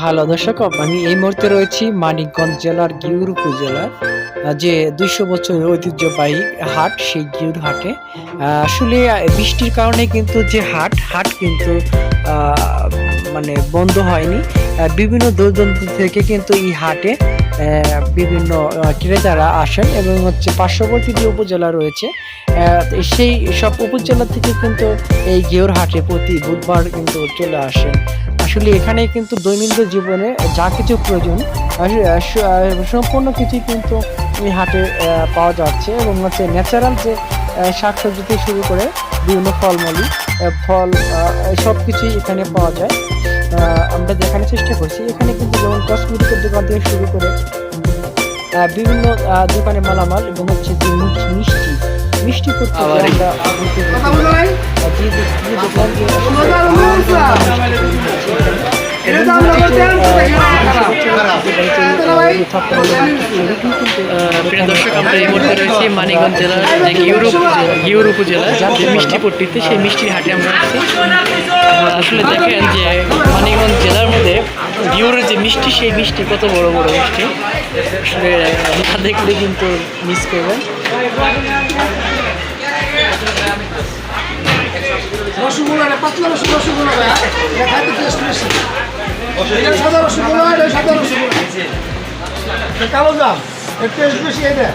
Hello দর্শক, আমি এই মুহূর্তে রয়েছি মানিকগঞ্জ জেলার গিউর উপজেলার যে দুইশো বছরের ঐতিহ্যবাহী হাট, সেই গিউর হাটে। আসলে বৃষ্টির কারণে কিন্তু যে হাট হাট কিন্তু মানে বন্ধ হয়নি। বিভিন্ন দূরদূরান্ত থেকে কিন্তু এই হাটে বিভিন্ন ক্রেতারা আসেন এবং হচ্ছে পার্শ্ববর্তী যে উপজেলা রয়েছে সেই সব উপজেলা থেকে কিন্তু এই গেউর হাটে প্রতি বুধবার কিন্তু চলে আসেন। আসলে এখানে কিন্তু দৈনন্দিন জীবনে যা কিছু প্রয়োজন সম্পূর্ণ কিছুই কিন্তু এই হাটে পাওয়া যাচ্ছে এবং হচ্ছে ন্যাচারাল যে শাকসবজি থেকে শুরু করে বিভিন্ন ফলমূলি আহ, ফল সব কিছুই এখানে পাওয়া যায়। আমরা দেখানোর চেষ্টা করছি। এখানে কিন্তু যেমন কসমেটিকের দোকান থেকে শুরু করে বিভিন্ন দোকানে মালামাল এবং হচ্ছে যে মিষ্টি মিষ্টি করতে আমরা প্রিয় আমরা এই মুহূর্তে রয়েছি মানিকগঞ্জ জেলার যে উপজেলা উপজেলা যে মিষ্টি সেই মিষ্টির হাটে আসলে দেখেন যে মানিকগঞ্জ জেলার মধ্যে গিউরের যে মিষ্টি সেই মিষ্টি কত বড় বড় মিষ্টি আসলে না দেখলে কিন্তু মিস করবেন রসগোল্লা পাতলা রস রসগোল্লা খাইতে টেস্ট বেশি এটা এটা সাদা রসগোল্লা কালো জাম এর বেশি এটা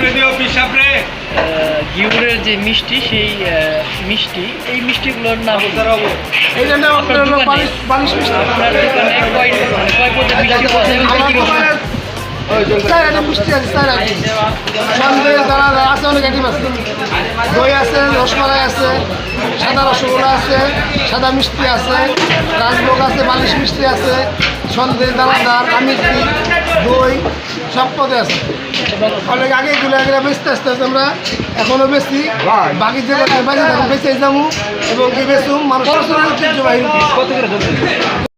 ওই দিও পিসাব রে। যে মিষ্টি সেই মিষ্টি এই মিষ্টিগুলোর নাম আপনার দোকানে? আপনার কয় কয় পদের মিষ্টি আইটেম মিষ্টি আছে আইটেম সন্দেশ দাঁড়া দাঁড়া আছে অনেক আইটেম আছে দই আছে রসমালাই আছে সাদা রসগোল্লা আছে সাদা মিষ্টি আছে রাজভোগ আছে বালিশ মিষ্টি আছে সন্দেশ দানাদার আমিষি দই সব পদে আছে অনেক আগে এগুলো আগে বেচতে আসতে আসতে আমরা এখনও বেশি বাকি যে তখন বেঁচে যাব এবং কি বেচুম মানুষ ঐতিহ্যবাহী